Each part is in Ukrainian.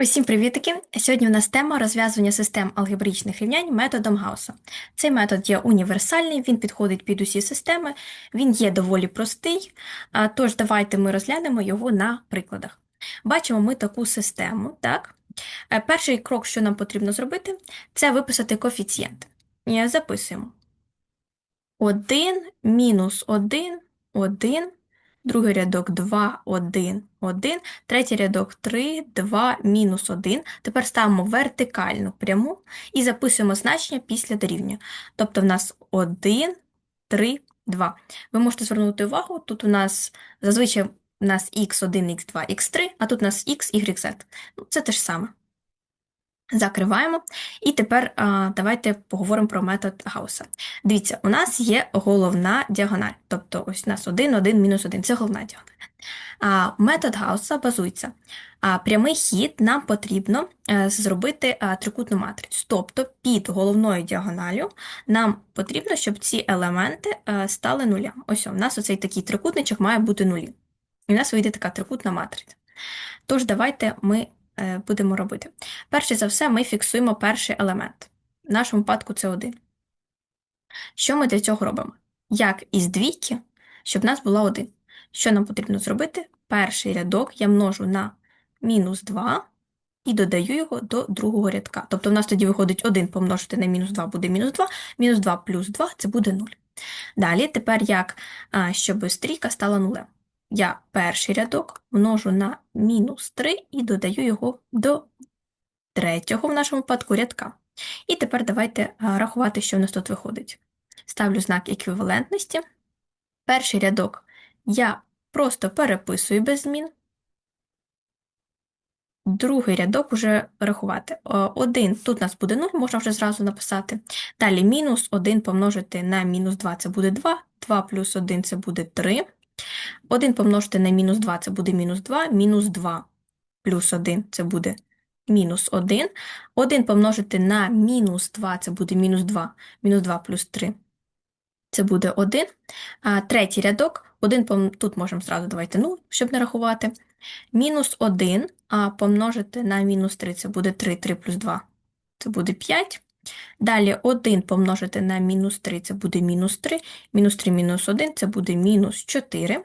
Усім привітики! Сьогодні у нас тема розв'язування систем алгебричних рівнянь методом Гаусса. Цей метод є універсальний, він підходить під усі системи, він є доволі простий, тож давайте ми розглянемо його на прикладах. Бачимо ми таку систему. Так? Е, Перший крок, що нам потрібно зробити, це виписати коефіцієнти. Е, Записуємо. 1, мінус 1, 1, другий рядок 2, 1, 1, третій рядок 3, 2, мінус 1. Тепер ставимо вертикальну пряму і записуємо значення після дорівнює. Тобто в нас 1, 3, 2. Ви можете звернути увагу, тут у нас зазвичай у нас x1, x2, x3, а тут у нас x, y, z. Ну, це те ж саме. Закриваємо. І тепер а, давайте поговоримо про метод Гаусса. Дивіться, у нас є головна діагональ. Тобто ось у нас 1, 1, мінус 1. Це головна діагональ. А, метод Гаусса базується. А, прямий хід нам потрібно е, зробити а, трикутну матрицю. Тобто під головною діагоналю нам потрібно, щоб ці елементи е, стали нулям. Ось у нас оцей такий трикутничок має бути нулі. І у нас вийде така трикутна матриця. Тож, давайте ми е, будемо робити. Перше за все, ми фіксуємо перший елемент. В нашому випадку це 1. Що ми для цього робимо? Як із двійки, щоб в нас була 1. Що нам потрібно зробити? Перший рядок я множу на мінус 2 і додаю його до другого рядка. Тобто в нас тоді виходить 1 помножити на мінус 2 буде мінус 2, мінус 2 плюс 2 це буде 0. Далі, тепер як, щоб стрійка стала нулем. Я перший рядок множу на мінус 3 і додаю його до третього в нашому випадку рядка. І тепер давайте рахувати, що в нас тут виходить. Ставлю знак еквівалентності. Перший рядок я просто переписую без змін. Другий рядок уже рахувати. О, Один, тут у нас буде 0, можна вже зразу написати. Далі мінус 1 помножити на мінус 2 це буде 2, 2 плюс 1 це буде 3. 1 помножити на мінус 2 це буде мінус 2, мінус 2 плюс 1 це буде мінус 1. 1 помножити на мінус 2 це буде мінус 2, мінус 2 плюс 3 це буде 1. А третій рядок, 1 пом... тут можемо зразу давайте 0, щоб не рахувати. Мінус 1, а помножити на мінус 3 це буде 3, 3 плюс 2 це буде 5. Далі 1 помножити на мінус 3 це буде мінус 3, мінус 3 мінус 1 це буде мінус 4.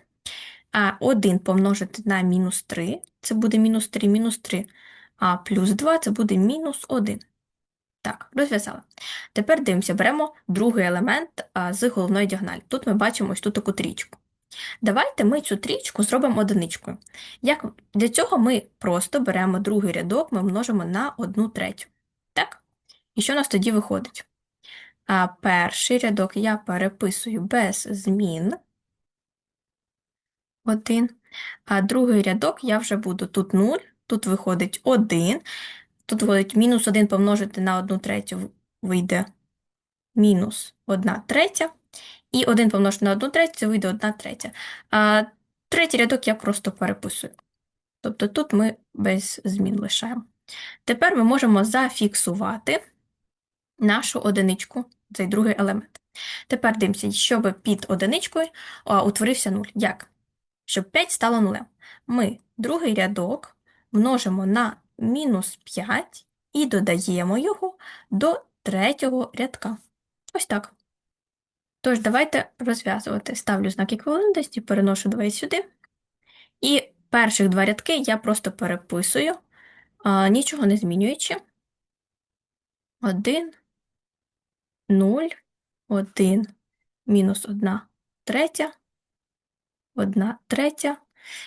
А 1 помножити на мінус 3 це буде мінус 3, мінус 3, а плюс 2 це буде мінус 1. Так, розв'язали. Тепер дивимося, беремо другий елемент з головної діагоналі. Тут ми бачимо ось тут таку трічку. Давайте ми цю трічку зробимо одиничкою. Як? Для цього ми просто беремо другий рядок, ми множимо на одну третю. І що у нас тоді виходить? А перший рядок я переписую без змін. Один. А другий рядок я вже буду тут 0, тут виходить 1. Тут виходить мінус 1 помножити на 1 третю вийде мінус 1 третя. І 1 помножити на 1 третю, вийде 1 третя. А третій рядок я просто переписую. Тобто тут ми без змін лишаємо. Тепер ми можемо зафіксувати нашу одиничку, цей другий елемент. Тепер дивимося, щоб під одиничкою а, утворився 0. Як? Щоб 5 стало нулем. Ми другий рядок множимо на мінус 5 і додаємо його до третього рядка. Ось так. Тож, давайте розв'язувати. Ставлю знак еквівалентності, переношу 2 сюди. І перших два рядки я просто переписую, нічого не змінюючи. 1, 0, 1, мінус 1 третя, 1 третя.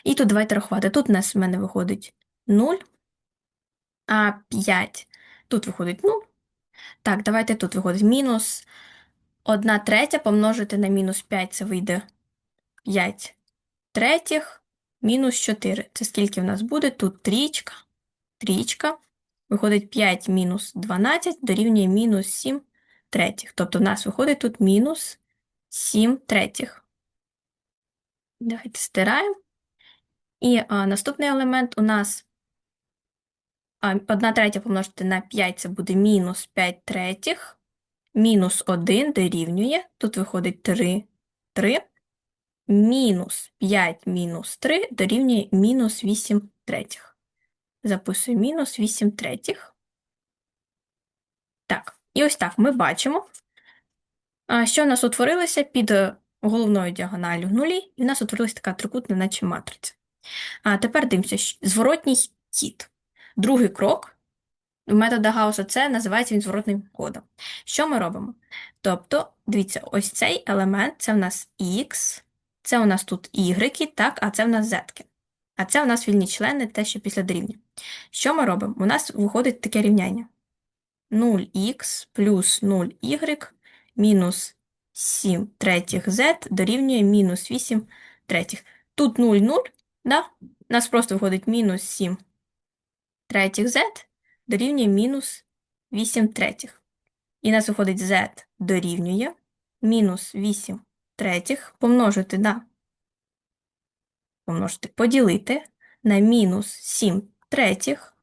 І тут давайте рахувати. Тут у нас в мене виходить 0, а 5. Тут виходить 0. Так, давайте тут виходить мінус 1 третя помножити на мінус 5, це вийде 5 третіх, мінус 4. Це скільки в нас буде? Тут трічка, трічка. Виходить 5 мінус 12 дорівнює мінус 7 третіх. Тобто в нас виходить тут мінус 7 третіх. Давайте стираємо. І а, наступний елемент у нас а, 1 третя помножити на 5 це буде мінус 5 третіх. Мінус 1 дорівнює, тут виходить 3, 3. Мінус 5 мінус 3 дорівнює мінус 8 третіх. Записую мінус 8 третіх. Так, і ось так ми бачимо, що в нас утворилося під е, головною діагоналлю нулі, і в нас утворилася така трикутна, наче матриця. А тепер дивимося, зворотній хід. Другий крок метода Гауса це називається він зворотним ходом. Що ми робимо? Тобто, дивіться, ось цей елемент це в нас x, це у нас тут y, так, а це в нас z. А це у нас вільні члени, те, що після дорівнює. Що ми робимо? У нас виходить таке рівняння. 0х плюс 0y мінус 7 третіх z дорівнює мінус 8 третіх. Тут 0, 0, да? У нас просто виходить мінус 7 третіх z дорівнює мінус 8 третіх. І у нас виходить z дорівнює мінус 8 третіх помножити на помножити, поділити на мінус 7 третіх,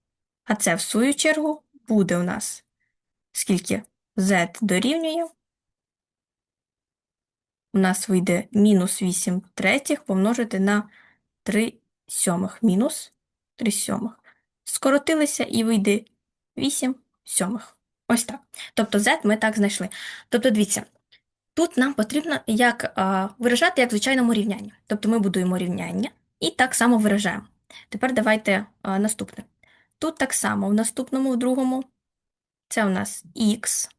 а це в свою чергу буде у нас скільки z дорівнює. У нас вийде мінус 8 третіх помножити на 3 сьомих. Мінус 3 сьомих. Скоротилися і вийде 8 сьомих. Ось так. Тобто z ми так знайшли. Тобто, дивіться, тут нам потрібно як, а, виражати як в звичайному рівнянні. Тобто ми будуємо рівняння і так само виражаємо. Тепер давайте а, наступне. Тут так само, в наступному, в другому, це у нас x,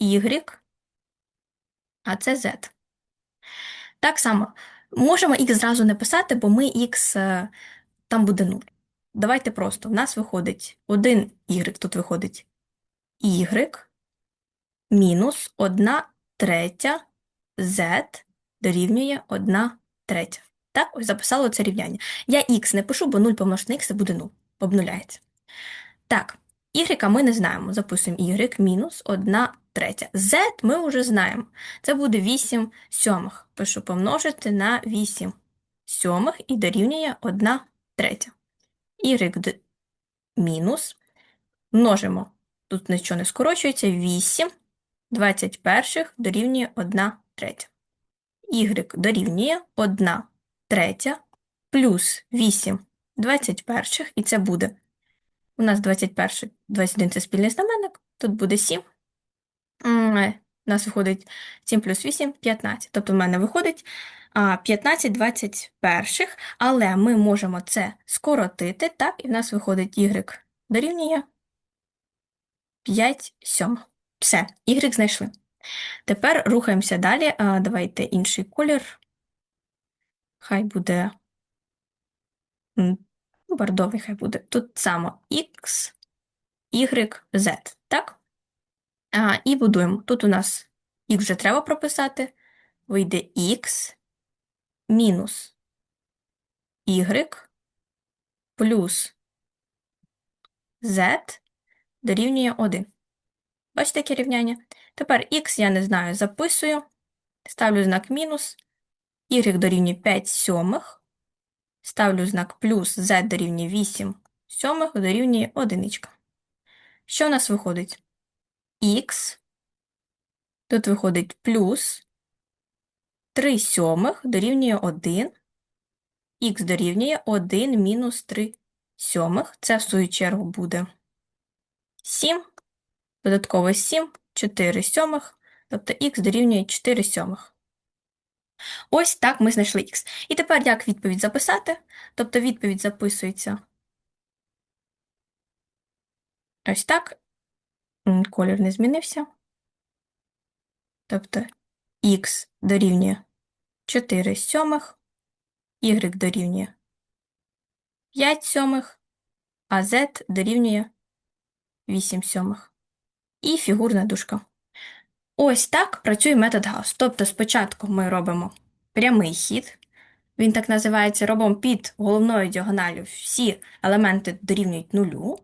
y, а це z. Так само, можемо x зразу не писати, бо ми x, е, там буде 0. Давайте просто, в нас виходить 1 y, тут виходить y мінус 1 третя z дорівнює 1 третя. Так, ось записала це рівняння. Я x не пишу, бо 0 помножити на це буде 0, обнуляється. Так, y ми не знаємо. Записуємо y мінус 1 третя. z ми вже знаємо. Це буде 8 сьомих. Пишу помножити на 8 сьомих і дорівнює 1 третя. y мінус множимо. Тут нічого не скорочується. 8 21 дорівнює 1 третя. y дорівнює 1 третя плюс 8 21, і це буде у нас 21, 21 це спільний знаменник, тут буде 7. Е, У нас виходить 7 плюс 8 – 15. Тобто в мене виходить а, 15 21, але ми можемо це скоротити, так, і в нас виходить y дорівнює 5 сьомих. Все, y знайшли. Тепер рухаємося далі. Давайте інший колір. Хай буде бордовий, хай буде. Тут само x, y, z, так? А, і будуємо. Тут у нас x вже треба прописати. Вийде x мінус y плюс z дорівнює 1. Бачите, таке рівняння? Тепер x я не знаю, записую, ставлю знак мінус, y дорівнює 5 сьомих, ставлю знак плюс, z дорівнює 8 сьомих, дорівнює 1. Що у нас виходить? х, тут виходить плюс 3 сьомих дорівнює 1, х дорівнює 1 мінус 3 сьомих, це в свою чергу буде 7, додатково 7, 4 сьомих, тобто х дорівнює 4 сьомих. Ось так ми знайшли х. І тепер як відповідь записати? Тобто відповідь записується ось так. Колір не змінився. Тобто х дорівнює 4 сьомих, y дорівнює 5 сьомих, а z дорівнює 8 сьомих. І фігурна дужка. Ось так працює метод Гаусс. Тобто спочатку ми робимо прямий хід, він так називається, робимо під головною діагоналлю всі елементи дорівнюють нулю.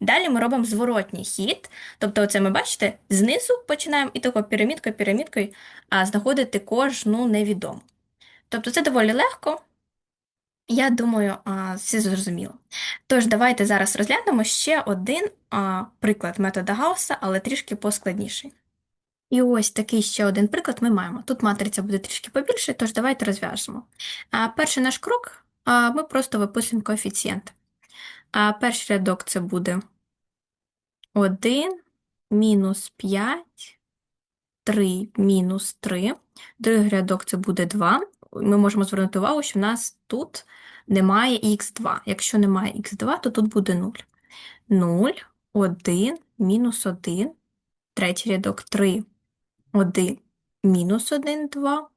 Далі ми робимо зворотній хід, тобто оце ми бачите, знизу починаємо і тако пірамідкою, пірамідкою а, знаходити кожну невідому. Тобто це доволі легко. Я думаю, а, все зрозуміло. Тож, давайте зараз розглянемо ще один а, приклад метода Гаусса, але трішки поскладніший. І ось такий ще один приклад ми маємо. Тут матриця буде трішки побільше, тож давайте розв'яжемо. Перший наш крок ми просто виписуємо коефіцієнт. Перший рядок це буде 1 мінус 5, 3 мінус 3. Другий рядок це буде 2. Ми можемо звернути увагу, що в нас тут немає х2. Якщо немає х2, то тут буде 0. 0, 1, мінус 1. Третій рядок 3, 1, мінус 1, 2.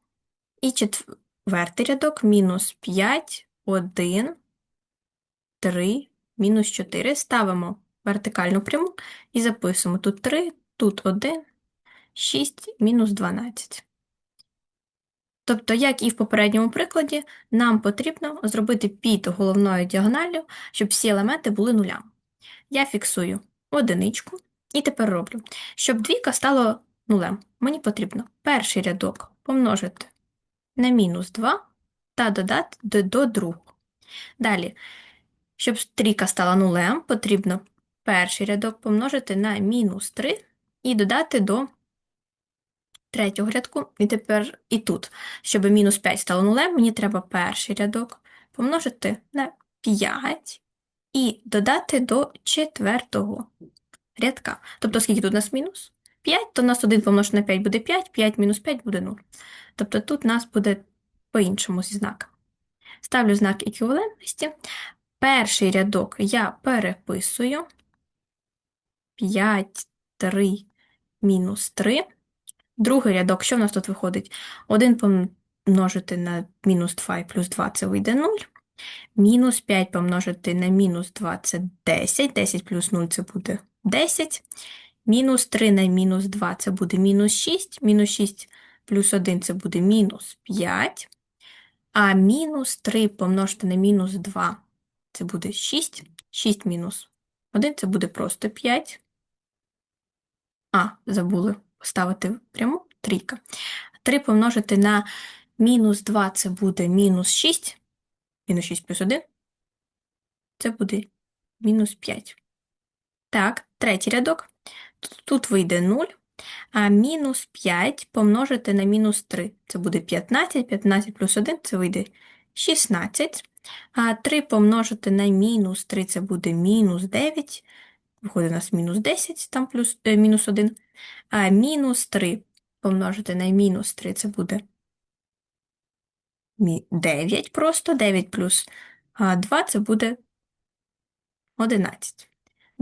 І четвертий рядок мінус 5, 1, 3, мінус 4. Ставимо вертикальну пряму і записуємо тут 3, тут 1, 6, мінус 12. Тобто, як і в попередньому прикладі, нам потрібно зробити під головною діагоналлю, щоб всі елементи були нулями. Я фіксую одиничку і тепер роблю. Щоб двійка стала нулем, мені потрібно перший рядок помножити на мінус 2 та додати до, другого. Далі, щоб трійка стала нулем, потрібно перший рядок помножити на мінус 3 і додати до третього рядку. І тепер і тут, щоб мінус 5 стало нулем, мені треба перший рядок помножити на 5 і додати до четвертого рядка. Тобто, скільки тут у нас мінус? 5, то у нас 1 помножити на 5 буде 5, 5 мінус 5 буде 0. Тобто тут у нас буде по-іншому зі знаком. Ставлю знак еквівалентності. Перший рядок я переписую. 5, 3, мінус 3. Другий рядок, що в нас тут виходить? 1 помножити на мінус 2 і плюс 2 це вийде 0. Мінус 5 помножити на мінус 2 це 10. 10 плюс 0 це буде 10. Мінус 3 на мінус 2 це буде мінус 6. Мінус 6 плюс 1 це буде мінус 5. А мінус 3 помножити на мінус 2 це буде 6. 6 мінус 1 це буде просто 5. А, забули поставити пряму трійка. 3 помножити на мінус 2 це буде мінус 6. Мінус 6 плюс 1 це буде мінус 5. Так, третій рядок. Тут вийде 0, а мінус 5 помножити на мінус 3. Це буде 15, 15 плюс 1 це вийде 16. А 3 помножити на мінус 3 це буде мінус 9. Виходить у нас мінус 10, там плюс е, мінус 1. А мінус 3 помножити на мінус 3 це буде 9 просто. 9 плюс 2 це буде 11.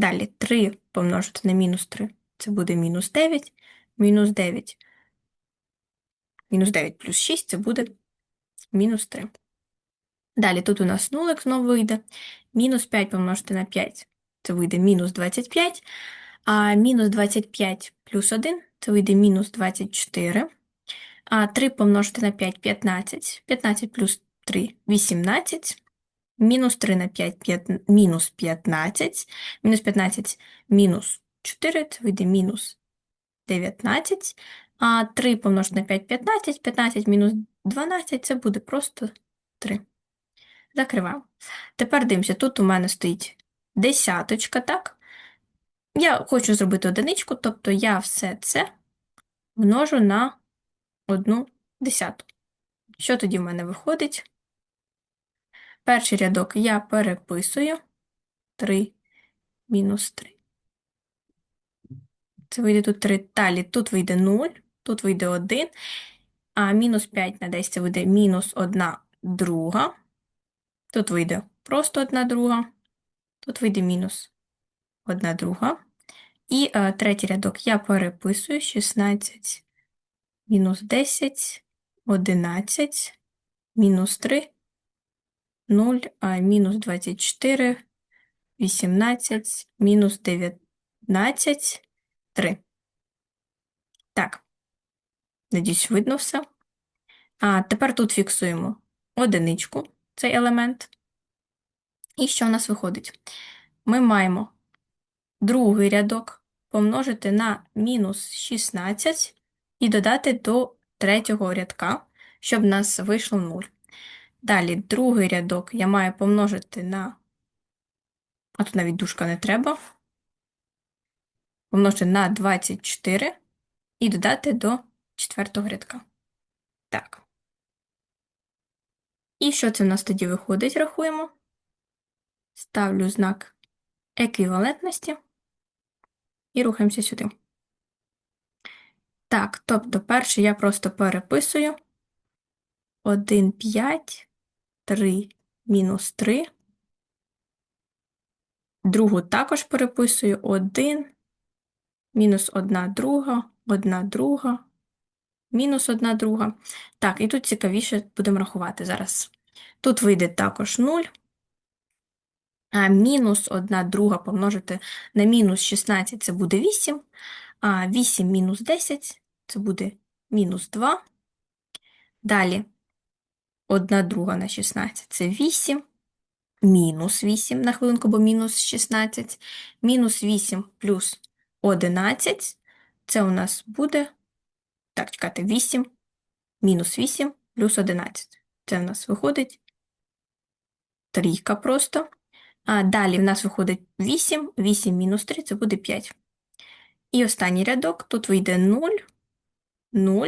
Далі 3 помножити на мінус 3 це буде мінус 9. Мінус 9. Мінус 9 плюс 6 це буде мінус 3. Далі тут у нас нулик знову вийде. Мінус 5 помножити на 5 це вийде мінус 25. А мінус 25 плюс 1 це вийде мінус 24. А 3 помножити на 5 15. 15 плюс 3 18. Мінус 3 на 5 5 мінус 15. Мінус 15 мінус 4 це вийде мінус 19. А 3 помножити на 5 15. 15 мінус 12 це буде просто 3. Закриваємо. Тепер дивимося, тут у мене стоїть десяточка, так? Я хочу зробити одиничку, тобто я все це множу на одну десяту. Що тоді в мене виходить? Перший рядок я переписую 3 мінус 3. Це вийде тут 3. Далі тут вийде 0, тут вийде 1, а мінус 5 на 10 це вийде мінус 1 друга. Тут вийде просто 1 друга, тут вийде мінус 1 друга. І а, третій рядок я переписую 16, мінус 10, 11, мінус 3, 0, а мінус 24, 18, мінус 19, 3. Так, надіюсь, видно все. А тепер тут фіксуємо одиничку, цей елемент. І що у нас виходить? Ми маємо другий рядок помножити на мінус 16 і додати до третього рядка, щоб в нас вийшло 0. Далі другий рядок я маю помножити на, а тут навіть дужка не треба, помножити на 24 і додати до четвертого рядка. Так. І що це в нас тоді виходить, рахуємо? ставлю знак еквівалентності і рухаємося сюди. Так, тобто перше я просто переписую 1, 5, 3, мінус 3. Другу також переписую 1, мінус 1 друга, 1 друга, мінус 1 друга. Так, і тут цікавіше будемо рахувати зараз. Тут вийде також 0. А мінус 1 друга помножити на мінус 16 це буде 8. А 8 мінус 10 це буде мінус 2. Далі 1 друга на 16 це 8. Мінус 8 на хвилинку, бо мінус 16. Мінус 8 плюс 11. Це у нас буде. Так, чекайте, 8. Мінус 8 плюс 11. Це в нас виходить трійка просто. А далі в нас виходить 8. 8 мінус 3 це буде 5. І останній рядок. Тут вийде 0, 0.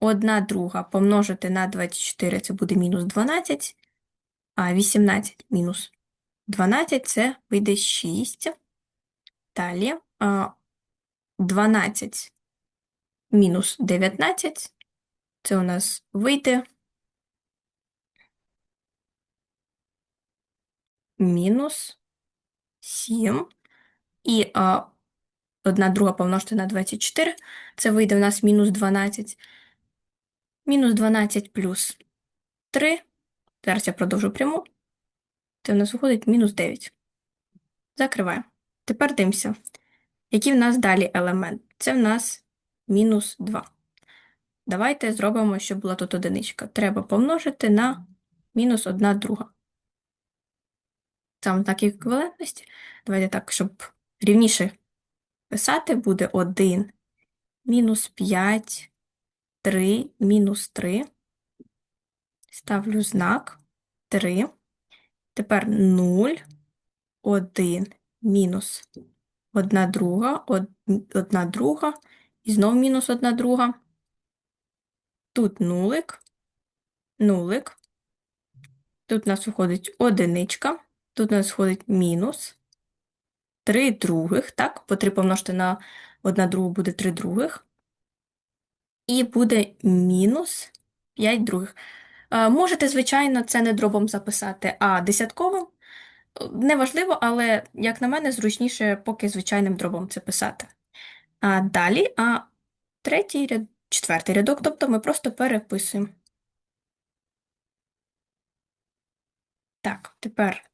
Одна друга помножити на 24 це буде мінус 12, а 18 мінус 12 це вийде 6. Далі 12 мінус 19 це у нас вийде мінус 7. І а, одна друга помножити на 24 це вийде у нас мінус 12. Мінус 12 плюс 3. Зараз я продовжу пряму. Це в нас виходить мінус 9. Закриваємо. Тепер дивимося, який в нас далі елемент. Це в нас мінус 2. Давайте зробимо, щоб була тут одиничка. Треба помножити на мінус 1 друга. Саме знак еквівалентності. Давайте так, щоб рівніше писати, буде 1 мінус 5 3 мінус 3. Ставлю знак 3. Тепер 0, 1 мінус 1 друга, 1 друга, і знову мінус 1 друга. Тут нулик, нулик. Тут у нас виходить одиничка, тут у нас виходить мінус 3 других, так? По 3 помножити на 1 другу буде 3 других і буде мінус 5 других. Е, Можете, звичайно, це не дробом записати, а десятковим. Неважливо, але, як на мене, зручніше поки звичайним дробом це писати. А далі, а третій ряд, четвертий рядок, тобто ми просто переписуємо. Так, тепер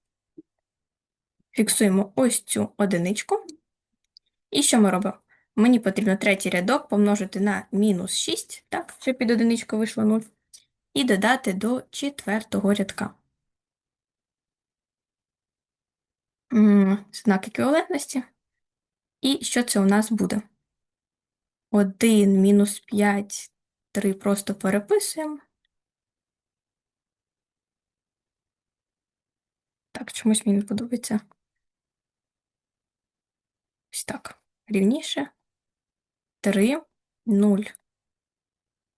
фіксуємо ось цю одиничку. І що ми робимо? Мені потрібно третій рядок помножити на мінус 6, так, щоб під одиничку вийшло 0, і додати до четвертого рядка. Знак еквівалентності. І що це у нас буде? 1 мінус 5, 3 просто переписуємо. Так, чомусь мені не подобається. Ось так. Рівніше. 3, 0,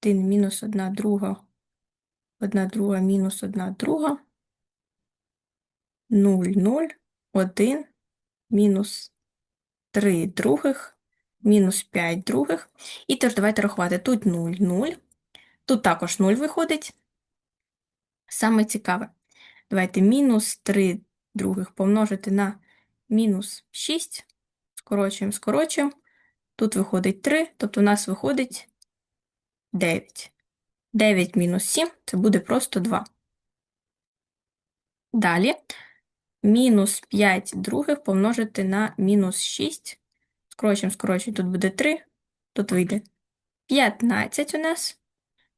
1 мінус 1 друга, 1 друга мінус 1 друга, 0, 0, 1, мінус 3 других, мінус 5 других. І тепер давайте рахувати. Тут 0, 0, тут також 0 виходить. Саме цікаве. Давайте мінус 3 других помножити на мінус 6. Скорочуємо, скорочуємо. Тут виходить 3, тобто у нас виходить 9. 9 мінус 7 це буде просто 2. Далі мінус 5 других помножити на мінус 6. Скорочуємо, скорочуємо, тут буде 3, тут вийде 15 у нас.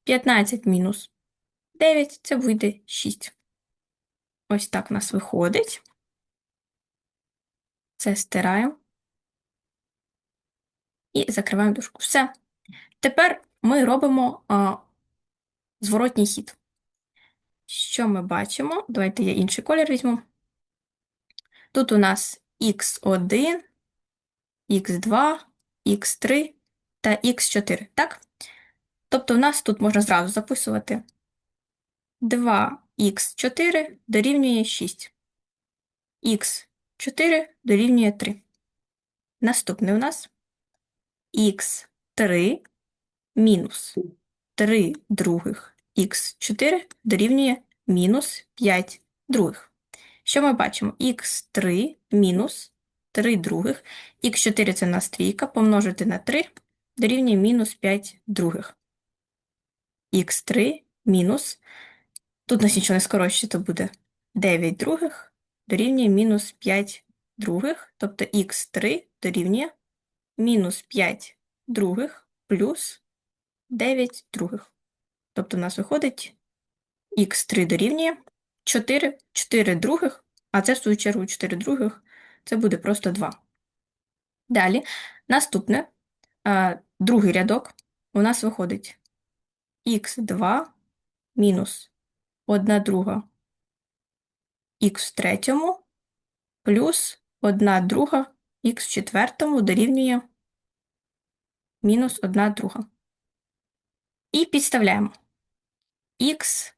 15 мінус 9 це вийде 6. Ось так у нас виходить. Це стираємо. І закриваємо дужку. Все. Тепер ми робимо а, зворотній хід. Що ми бачимо? Давайте я інший колір візьму. Тут у нас х1, х2, х3 та х4, так? Тобто, у нас тут можна зразу записувати 2х х4 дорівнює 6. х4 дорівнює 3. Наступне у нас х3 мінус 3 других х4 дорівнює мінус 5 других. Що ми бачимо? х3 мінус 3 других. х4 це у нас трійка, помножити на 3 дорівнює мінус 5 других. х3 мінус, тут нас нічого не скорочується, то буде 9 других дорівнює мінус 5 других, тобто х3 дорівнює мінус 5 других плюс 9 других. Тобто у нас виходить х3 дорівнює 4, 4 других, а це в свою чергу 4 других, це буде просто 2. Далі, наступне, другий рядок у нас виходить х2 мінус 1 друга х в третьому плюс 1 друга х в четвертому дорівнює мінус 1 друга. І підставляємо х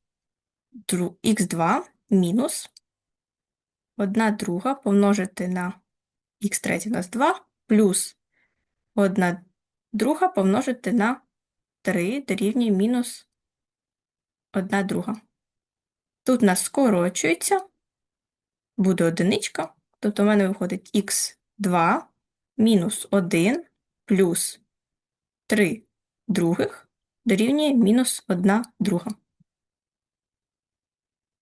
х2 мінус 1 друга помножити на х третє у нас 2 плюс 1 друга помножити на 3 дорівнює мінус 1 друга. Тут у нас скорочується, буде одиничка, тобто в мене виходить х2 мінус 1 плюс 3 других дорівнює мінус 1 друга.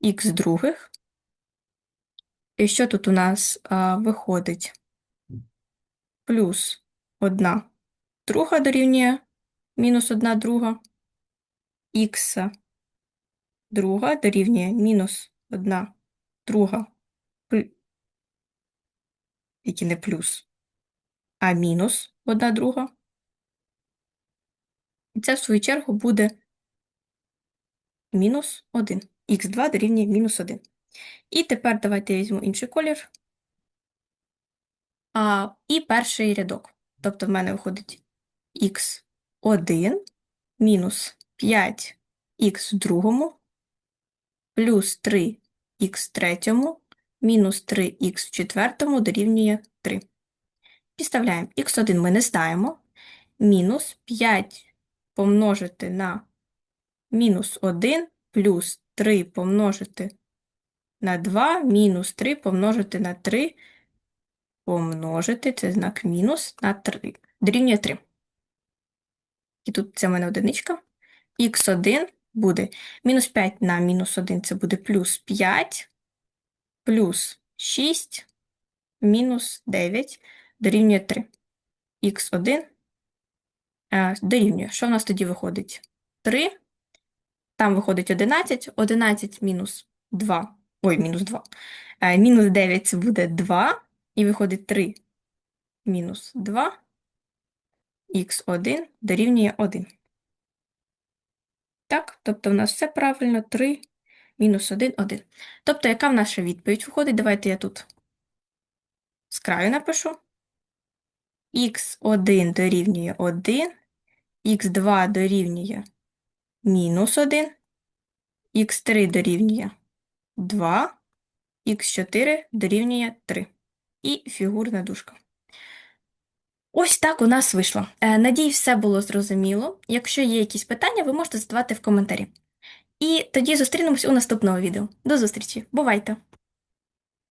Х других. І що тут у нас а, виходить? Плюс 1 друга дорівнює мінус 1 друга. Х друга дорівнює мінус 1 друга, який не плюс, а мінус 1 друга. І це, в свою чергу, буде мінус 1. Х2 дорівнює мінус 1. І тепер давайте я візьму інший колір. А, і перший рядок. Тобто в мене виходить х1 мінус 5х в другому плюс 3х в третьому мінус 3х в четвертому дорівнює 3. Підставляємо х1 ми не знаємо. Мінус 5 помножити на мінус 1 плюс 3 помножити на 2 мінус 3 помножити на 3 помножити, це знак мінус, на 3. Дорівнює 3. І тут це в мене одиничка. х1 буде мінус 5 на мінус 1 це буде плюс 5, плюс 6, мінус 9 дорівнює 3. х1 е, дорівнює. Що в нас тоді виходить? 3. Там виходить 11. 11 мінус 2. Ой, мінус 2. Е, мінус 9 це буде 2. І виходить 3 мінус 2. х1 дорівнює 1. Так, тобто в нас все правильно 3 мінус 1, 1. Тобто, яка в наша відповідь виходить? Давайте я тут з краю напишу. х1 дорівнює 1, х2 дорівнює мінус 1, х3 дорівнює 2, х4 дорівнює 3. І фігурна дужка. Ось так у нас вийшло. Е, Надію, все було зрозуміло. Якщо є якісь питання, ви можете задавати в коментарі. І тоді зустрінемось у наступному відео. До зустрічі. Бувайте!